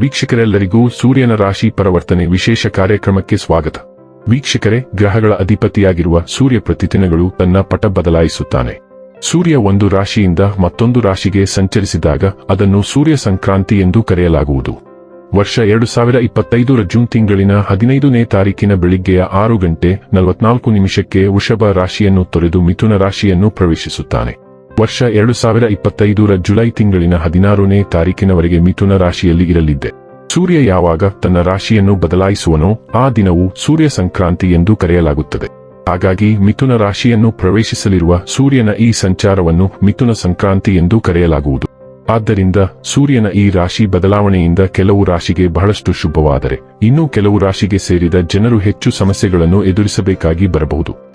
ವೀಕ್ಷಕರೆಲ್ಲರಿಗೂ ಸೂರ್ಯನ ರಾಶಿ ಪರಿವರ್ತನೆ ವಿಶೇಷ ಕಾರ್ಯಕ್ರಮಕ್ಕೆ ಸ್ವಾಗತ. ವೀಕ್ಷಕರೇ, ಗ್ರಹಗಳ ಅಧಿಪತಿಯಾಗಿರುವ ಸೂರ್ಯ ಪ್ರತಿದಿನಗಳು ತನ್ನ ಪಟ ಬದಲಾಯಿಸುತ್ತಾನೆ. ಸೂರ್ಯ ಒಂದು ರಾಶಿಯಿಂದ ಮತ್ತೊಂದು ರಾಶಿಗೆ ಸಂಚರಿಸಿದಾಗ ಅದನ್ನು ಸೂರ್ಯ ಸಂಕ್ರಾಂತಿ ಎಂದು ಕರೆಯಲಾಗುವುದು. ವರ್ಷ ಎರಡು ಸಾವಿರ ಇಪ್ಪತ್ತೈದರ ಜೂನ್ ತಿಂಗಳಿನ ಹದಿನೈದನೇ ತಾರೀಕಿನ ಬೆಳಿಗ್ಗೆಯ ಆರು ಗಂಟೆ ನಲವತ್ನಾಲ್ಕು ನಿಮಿಷಕ್ಕೆ ವೃಷಭ ರಾಶಿಯನ್ನು ತೊರೆದು ಮಿಥುನ ರಾಶಿಯನ್ನು ಪ್ರವೇಶಿಸುತ್ತಾನೆ. ವರ್ಷ ಎರಡು ಸಾವಿರ ಇಪ್ಪತ್ತೈದರ ಜುಲೈ ತಿಂಗಳಿನ ಹದಿನಾರನೇ ತಾರೀಕಿನವರೆಗೆ ಮಿಥುನ ರಾಶಿಯಲ್ಲಿ ಇರಲಿದ್ದೆ. ಸೂರ್ಯ ಯಾವಾಗ ತನ್ನ ರಾಶಿಯನ್ನು ಬದಲಾಯಿಸುವನೋ ಆ ದಿನವು ಸೂರ್ಯ ಸಂಕ್ರಾಂತಿ ಎಂದು ಕರೆಯಲಾಗುತ್ತದೆ. ಹಾಗಾಗಿ ಮಿಥುನ ರಾಶಿಯನ್ನು ಪ್ರವೇಶಿಸಲಿರುವ ಸೂರ್ಯನ ಈ ಸಂಚಾರವನ್ನು ಮಿಥುನ ಸಂಕ್ರಾಂತಿ ಎಂದು ಕರೆಯಲಾಗುವುದು. ಆದ್ದರಿಂದ ಸೂರ್ಯನ ಈ ರಾಶಿ ಬದಲಾವಣೆಯಿಂದ ಕೆಲವು ರಾಶಿಗೆ ಬಹಳಷ್ಟು ಶುಭವಾದರೆ, ಇನ್ನೂ ಕೆಲವು ರಾಶಿಗೆ ಸೇರಿದ ಜನರು ಹೆಚ್ಚು ಸಮಸ್ಯೆಗಳನ್ನು ಎದುರಿಸಬೇಕಾಗಿ ಬರಬಹುದು.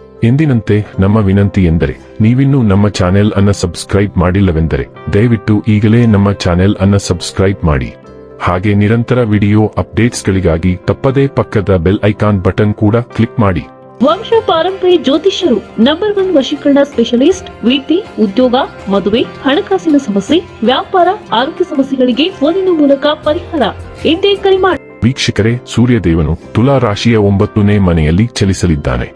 ಎಂದಿನಂತೆ ನಮ್ಮ ವಿನಂತಿ ಎಂದರೆ ನೀವಿನ್ನೂ ನಮ್ಮ ಚಾನೆಲ್ ಅನ್ನ ಸಬ್ಸ್ಕ್ರೈಬ್ ಮಾಡಿಲ್ಲವೆಂದರೆ ದಯವಿಟ್ಟು ಈಗಲೇ ನಮ್ಮ ಚಾನೆಲ್ ಅನ್ನ ಸಬ್ಸ್ಕ್ರೈಬ್ ಮಾಡಿ. ಹಾಗೆ ನಿರಂತರ ವಿಡಿಯೋ ಅಪ್ಡೇಟ್ಸ್ಗಳಿಗಾಗಿ ತಪ್ಪದೇ ಪಕ್ಕದ ಬೆಲ್ ಐಕಾನ್ ಬಟನ್ ಕೂಡ ಕ್ಲಿಕ್ ಮಾಡಿ. ವಂಶ ಪಾರಂಪರಿ ಜ್ಯೋತಿಷ್ಯರು ನಂಬರ್ ಒನ್ ವಶೀಕರಣ ಸ್ಪೆಷಲಿಸ್ಟ್ ವಿದ್ಯೆ ಉದ್ಯೋಗ ಮದುವೆ ಹಣಕಾಸಿನ ಸಮಸ್ಯೆ ವ್ಯಾಪಾರ ಆರೋಗ್ಯ ಸಮಸ್ಯೆಗಳಿಗೆ ಫೋನಿನ ಮೂಲಕ ಪರಿಹಾರ. ಎಂದೇ ಕರೆ ಮಾಡಿ ವೀಕ್ಷಕರೇ ಸೂರ್ಯದೇವನು ತುಲಾ ರಾಶಿಯ ಒಂಬತ್ತನೇ ಮನೆಯಲ್ಲಿ ಚಲಿಸಲಿದ್ದಾನೆ.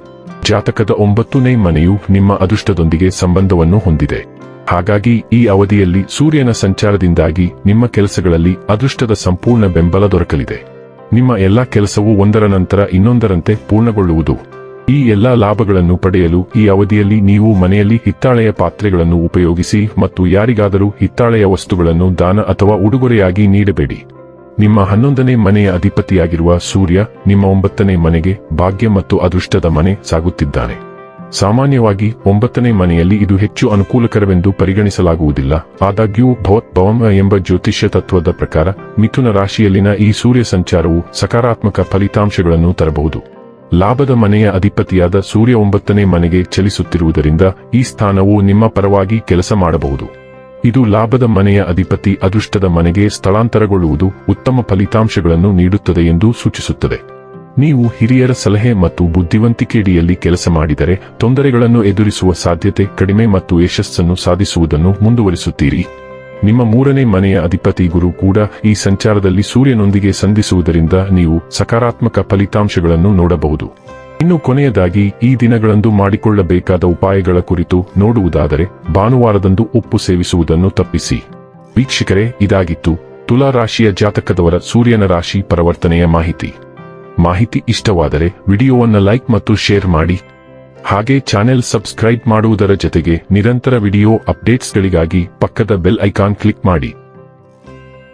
ಜಾತಕದ ಒಂಬತ್ತನೇ ಮನೆಯು ನಿಮ್ಮ ಅದೃಷ್ಟದೊಂದಿಗೆ ಸಂಬಂಧವನ್ನು ಹೊಂದಿದೆ. ಹಾಗಾಗಿ ಈ ಅವಧಿಯಲ್ಲಿ ಸೂರ್ಯನ ಸಂಚಾರದಿಂದಾಗಿ ನಿಮ್ಮ ಕೆಲಸಗಳಲ್ಲಿ ಅದೃಷ್ಟದ ಸಂಪೂರ್ಣ ಬೆಂಬಲ ದೊರಕಲಿದೆ. ನಿಮ್ಮ ಎಲ್ಲಾ ಕೆಲಸವು ಒಂದರ ನಂತರ ಇನ್ನೊಂದರಂತೆ ಪೂರ್ಣಗೊಳ್ಳುವುದು. ಈ ಎಲ್ಲಾ ಲಾಭಗಳನ್ನು ಪಡೆಯಲು ಈ ಅವಧಿಯಲ್ಲಿ ನೀವು ಮನೆಯಲ್ಲಿ ಹಿತ್ತಾಳೆಯ ಪಾತ್ರೆಗಳನ್ನು ಉಪಯೋಗಿಸಿ ಮತ್ತು ಯಾರಿಗಾದರೂ ಹಿತ್ತಾಳೆಯ ವಸ್ತುಗಳನ್ನು ದಾನ ಅಥವಾ ಉಡುಗೊರೆಯಾಗಿ ನೀಡಬೇಡಿ. ನಿಮ್ಮ ಹನ್ನೊಂದನೇ ಮನೆಯ ಅಧಿಪತಿಯಾಗಿರುವ ಸೂರ್ಯ ನಿಮ್ಮ ಒಂಬತ್ತನೇ ಮನೆಗೆ ಭಾಗ್ಯ ಮತ್ತು ಅದೃಷ್ಟದ ಮನೆ ಸಾಗುತ್ತಿದ್ದಾನೆ. ಸಾಮಾನ್ಯವಾಗಿ ಒಂಬತ್ತನೇ ಮನೆಯಲ್ಲಿ ಇದು ಹೆಚ್ಚು ಅನುಕೂಲಕರವೆಂದು ಪರಿಗಣಿಸಲಾಗುವುದಿಲ್ಲ. ಆದಾಗ್ಯೂ ಭವತ್ ಭವಮ ಎಂಬ ಜ್ಯೋತಿಷ್ಯ ತತ್ವದ ಪ್ರಕಾರ ಮಿಥುನ ರಾಶಿಯಲ್ಲಿನ ಈ ಸೂರ್ಯ ಸಂಚಾರವು ಸಕಾರಾತ್ಮಕ ಫಲಿತಾಂಶಗಳನ್ನು ತರಬಹುದು. ಲಾಭದ ಮನೆಯ ಅಧಿಪತಿಯಾದ ಸೂರ್ಯ ಒಂಬತ್ತನೇ ಮನೆಗೆ ಚಲಿಸುತ್ತಿರುವುದರಿಂದ ಈ ಸ್ಥಾನವು ನಿಮ್ಮ ಪರವಾಗಿ ಕೆಲಸ ಮಾಡಬಹುದು. ಇದು ಲಾಭದ ಮನೆಯ ಅಧಿಪತಿ ಅದೃಷ್ಟದ ಮನೆಗೆ ಸ್ಥಳಾಂತರಗೊಳ್ಳುವುದು ಉತ್ತಮ ಫಲಿತಾಂಶಗಳನ್ನು ನೀಡುತ್ತದೆ ಎಂದು ಸೂಚಿಸುತ್ತದೆ. ನೀವು ಹಿರಿಯರ ಸಲಹೆ ಮತ್ತು ಬುದ್ಧಿವಂತಿಕೆಯಡಿಯಲ್ಲಿ ಕೆಲಸ ಮಾಡಿದರೆ ತೊಂದರೆಗಳನ್ನು ಎದುರಿಸುವ ಸಾಧ್ಯತೆ ಕಡಿಮೆ ಮತ್ತು ಯಶಸ್ಸನ್ನು ಸಾಧಿಸುವುದನ್ನು ಮುಂದುವರಿಸುತ್ತೀರಿ. ನಿಮ್ಮ ಮೂರನೇ ಮನೆಯ ಅಧಿಪತಿ ಗುರು ಕೂಡ ಈ ಸಂಚಾರದಲ್ಲಿ ಸೂರ್ಯನೊಂದಿಗೆ ಸಂಧಿಸುವುದರಿಂದ ನೀವು ಸಕಾರಾತ್ಮಕ ಫಲಿತಾಂಶಗಳನ್ನು ನೋಡಬಹುದು. ಇನ್ನು ಕೊನೆಯದಾಗಿ ಈ ದಿನಗಳಂದು ಮಾಡಿಕೊಳ್ಳಬೇಕಾದ ಉಪಾಯಗಳ ಕುರಿತು ನೋಡುವುದಾದರೆ ಭಾನುವಾರದಂದು ಉಪ್ಪು ಸೇವಿಸುವುದನ್ನು ತಪ್ಪಿಸಿ. ವೀಕ್ಷಕರೇ, ಇದಾಗಿತ್ತು ತುಲಾ ರಾಶಿಯ ಜಾತಕದವರ ಸೂರ್ಯನ ರಾಶಿ ಪರಿವರ್ತನೆಯ ಮಾಹಿತಿ. ಮಾಹಿತಿ ಇಷ್ಟವಾದರೆ ವಿಡಿಯೋವನ್ನು ಲೈಕ್ ಮತ್ತು ಶೇರ್ ಮಾಡಿ. ಹಾಗೆ ಚಾನೆಲ್ ಸಬ್ಸ್ಕ್ರೈಬ್ ಮಾಡುವುದರ ಜೊತೆಗೆ ನಿರಂತರ ವಿಡಿಯೋ ಅಪ್ಡೇಟ್ಸ್ಗಳಿಗಾಗಿ ಪಕ್ಕದ ಬೆಲ್ ಐಕಾನ್ ಕ್ಲಿಕ್ ಮಾಡಿ.